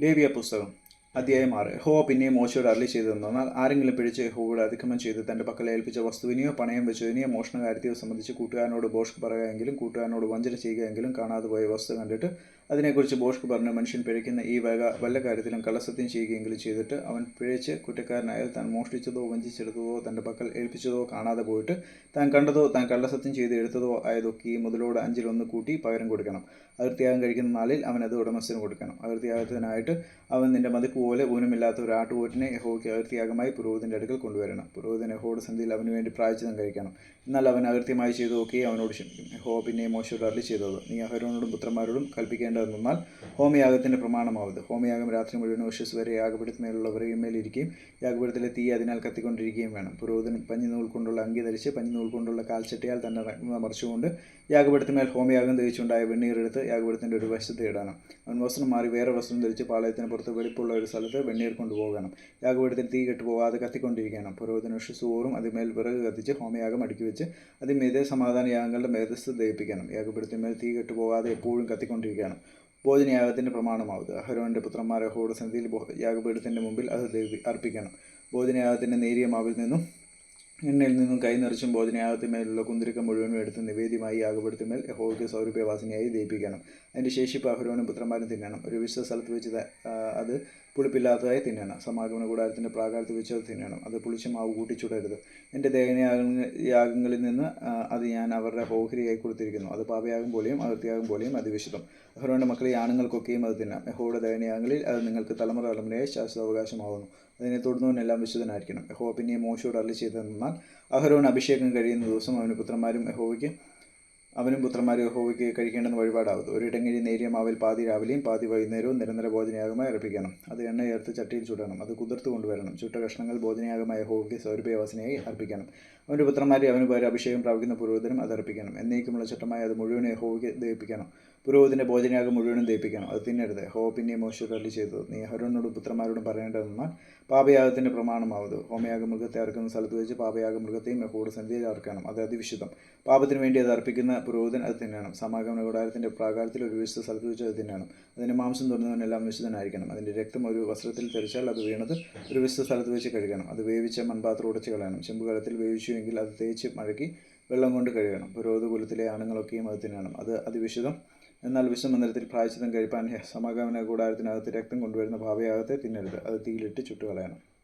ലേവിയ പുസ്തകം അധ്യായം ആറ്. യഹോവ പിന്നെയും മോശയോട് അരളി ചെയ്തതെന്നാൽ ആരെങ്കിലും പിടിച്ച് യഹോവയുടെ അതിക്രമം ചെയ്ത് തന്റെ പക്കൽ ഏൽപ്പിച്ച വസ്തുവിനെയോ പണയം വെച്ചതിനെയോ മോഷണകാര്യത്തെയോ സംബന്ധിച്ച് കൂട്ടുകാരനോട് ബോഷ്ക്ക് പറയുകയെങ്കിലും കൂട്ടുകാരനോട് വഞ്ചന ചെയ്യുകയെങ്കിലും കാണാതെ പോയ വസ്തു കണ്ടിട്ട് അതിനെക്കുറിച്ച് ബോഷ്ക്ക് പറഞ്ഞ് മനുഷ്യൻ പിഴയ്ക്കുന്ന ഈ വക വല്ല കാര്യത്തിലും കള്ളസത്യം ചെയ്യുകയെങ്കിലും ചെയ്തിട്ട് അവൻ പിഴച്ച് കുറ്റക്കാരനായാൽ താൻ മോഷ്ടിച്ചതോ വഞ്ചിച്ചെടുത്തതോ തന്റെ പക്കൽ ഏൽപ്പിച്ചതോ കാണാതെ പോയിട്ട് താൻ കണ്ടതോ താൻ കള്ളസത്യം ചെയ്ത് എടുത്തതോ ആയതൊക്കെ ഈ മുതലോട് അഞ്ചിലൊന്ന് കൂട്ടി പകരം കൊടുക്കണം. അതിർത്തിയാഗം കഴിക്കുന്ന നാളിൽ അവൻ അത് ഉടമസ്ഥന് കൊടുക്കണം. അതിർത്തിയാഗത്തിനായിട്ട് അവൻ നിന്റെ മതിപ്പ് പോലെ ഊനമില്ലാത്ത ഒരു ആട്ടുപോറ്റിനെ യഹോയ്ക്ക് അതിർത്തിയാഗമായി പുരോഹിതന്റെ അടുക്കൽ കൊണ്ടുവരണം. പുരോഹിതൻ യഹോയുടെ സന്ധിയിൽ അവന് വേണ്ടി പ്രായച്ചിതം കഴിക്കണം. എന്നാൽ അവൻ അകൃത്യമായി ചെയ്തതൊക്കെ അവനോട് ക്ഷമിക്കും. യഹോ പിന്നെ മോശയോട് അരളി ചെയ്തത് നീ അഹരോനോടും പുത്രന്മാരോടും കൽപ്പിക്കേണ്ടതെന്നാൽ ഹോമയാഗത്തിന്റെ പ്രമാണമാവത് ഹോമയാഗം രാത്രി മുഴുവൻ ഉഷസ് വരെ യാഗപീഠത്തിന്മേലുള്ളവരെയും മേലിരിക്കുകയും യാഗപീഠത്തിലെ തീ അതിനാൽ കത്തിക്കൊണ്ടിരിക്കുകയും വേണം. പുരോഹിതൻ പഞ്ഞി നൂൽ കൊണ്ടുള്ള അങ്കി ധരിച്ച് പഞ്ഞി നൂൽ കൊണ്ടുള്ള കാൽച്ചട്ടിയാൽ തന്നെ മറിച്ചുകൊണ്ട് യാഗപീഠത്തിന്മേൽ ഹോമയാഗം ദഹിച്ചുണ്ടായ വെണ്ണീരെടുത്ത് യാഗപീഠത്തിന്റെ ഒരു വശത്ത് ഇടണം. അവൻ വസ്ത്രം മാറി വേറെ വസ്ത്രം ധരിച്ച് പാളയത്തിന് പുറത്ത് വെളിപ്പുള്ള ഒരു സ്ഥലത്ത് വെണ്ണീർ കൊണ്ടുപോകണം. യാഗപീഠത്തിൽ തീ കെട്ടുപോകാതെ കത്തിക്കൊണ്ടിരിക്കണം. പുരോഹിതൻ സൂറും അതിന്മേൽ വിറക് കത്തിച്ച് ഹോമയാഗം അടുക്കി വെച്ച് അതിന്മീതെ സമാധാന യാഗങ്ങളുടെ മേധസ് ദഹിപ്പിക്കണം. യാഗപീഠത്തിന്മേൽ തീ കെട്ടുപോകാതെ എപ്പോഴും കത്തിക്കൊണ്ടിരിക്കണം. ഭോജനയാഗത്തിന്റെ പ്രമാണമാവുക. അഹരോന്റെ പുത്രന്മാരെ ഹോടസന്ധിയിൽ യാഗപീഠത്തിന്റെ മുമ്പിൽ അത് ദേവി അർപ്പിക്കണം. ഭോജനയാഗത്തിന്റെ നേരിയ മാവിൽ നിന്നും എണ്ണയിൽ നിന്നും കൈ നിറച്ചും ഭോജനയാഗത്തിന്മേലുള്ള കുന്തിരിക്കം മുഴുവനും എടുത്ത് നിവേദ്യമായി യാഗപീഠത്തിന്മേൽ യഹോവയ്ക്ക് സൗരഭ്യവാസിനിയായി ദയിപ്പിക്കണം അതിന്റെ ശേഷിപ്പ് അഹരോനും പുത്രന്മാരും തിന്നണം. ഒരു വിശുദ്ധ സ്ഥലത്ത് വെച്ച് അത് പുളിപ്പില്ലാത്തതായി തിന്നണം. സമാഗമന കൂടാരത്തിന്റെ പ്രാകാരത്ത് വെച്ച് അത് തിന്നണം. അത് പുളിച്ച മാവ് കൂട്ടി ചുടരുത് എന്റെ ദഹനയാഗങ്ങ യാഗങ്ങളിൽ നിന്ന് അത് ഞാൻ അവരുടെ ഹോഹരിയായി കൊടുത്തിരിക്കുന്നു. അത് പാപയാഗം പോലെയും അതിർത്തിയാകും പോലെയും അതിവിശുദ്ധം. അഹരോന്റെ മക്കളെ ആണുങ്ങൾക്കൊക്കെയും അത് തിന്നാം. യഹോയുടെ ദേഹനയാഗങ്ങളിൽ അത് നിങ്ങൾക്ക് തലമുറ തലമുറയായി ശാശ്വത അവകാശമാവുന്നു അതിനെ തുടർന്നുകൊണ്ടെല്ലാം വിശുദ്ധനായിരിക്കണം. യഹോ പിന്നെയും മോശയോട് അല്ല ചെയ്തതെന്നാൽ അഹരോൻ അഭിഷേകം കഴിയുന്ന ദിവസം അവന് പുത്രന്മാരും യഹോവയ്ക്ക് അവനും പുത്രന്മാരും യഹോവയ്ക്ക് കഴിക്കേണ്ടുന്ന ഒരു ഒരിടങ്ങഴി നേരിയ മാവിൽ പാതി രാവിലെയും പാതി വൈകുന്നേരവും നിരന്തര ഭോജനയാഗമായി അർപ്പിക്കണം. അത് എണ്ണ ചേർത്ത് ചട്ടിയിൽ ചുടണം. അത് കുതിർത്ത് കൊണ്ടുവരണം. ചുട്ട കഷ്ണങ്ങൾ ഭോജനയാഗമായ യഹോവയ്ക്ക് സൗരഭ്യവാസനയായി അർപ്പിക്കണം. അവന്റെ പുത്രന്മാരെ അവന് പേര് അഭിഷേകം പ്രാപിക്കുന്ന പുരോഹിതനും അത് അർപ്പിക്കണം. എന്നേക്കുമുള്ള ചട്ടമായി അത് മുഴുവൻ യഹോവയ്ക്ക് ദഹിപ്പിക്കണം. പുരോഹിതന്റെ ഭോജനയാഗം മുഴുവനും ദഹിപ്പിക്കണം. അത് തിന്നരുത്. ഹോ പിന്നെ മോശത്തള്ളി ചെയ്തത്. നീ ഹരോനോടും പുത്രന്മാരോടും പറയേണ്ടതെന്നാൽ പാപയാഗത്തിന്റെ പ്രമാണമാവത്. ഹോമയാഗ മൃഗത്തെ അർക്കുന്ന സ്ഥലത്ത് വെച്ച് പാപയാഗ മൃഗത്തെയും യഹോയുടെ സന്ധ്യയിൽ അർക്കണം. അത് അതിവിശുദ്ധം. പാപത്തിന് വേണ്ടി അത് അർപ്പിക്കുന്ന പുരോഹിതൻ അത് തിന്നണം. സമാഗമന കൂടാരത്തിന്റെ പ്രാകാരത്തിൽ ഒരു വിശുദ്ധ സ്ഥലത്ത് വെച്ച് അത് തിന്നണം. അതിന്റെ മാംസം തുറന്നവനെല്ലാം വിശുദ്ധനായിരിക്കണം. അതിന്റെ രക്തം ഒരു വസ്ത്രത്തിൽ ധരിച്ചാൽ അത് വീണത് ഒരു വിശുദ്ധ സ്ഥലത്ത് വെച്ച് കഴുകണം. അത് വേവിച്ച മൺപാത്രം ഉടച്ച് കളയണം. ചെമ്പുകലത്തിൽ വേവിച്ചുവെങ്കിൽ അത് തേച്ച് മഴക്കി വെള്ളം കൊണ്ട് കഴുകണം. പുരോഹിത കുലത്തിലെ ആണുങ്ങളൊക്കെയും അത് തിന്നണം. അത് അതിവിശുദ്ധം. എന്നാൽ വിഷമന്ദിരത്തിൽ പ്രായച്ചിതം കഴിപ്പാൻ സമാഗമന കൂടാരത്തിനകത്ത് രക്തം കൊണ്ടുവരുന്ന ഭാവയാഗത്തെ തിന്നരുത്. അത് തീയിലിട്ട് ചുട്ടുകളയണം.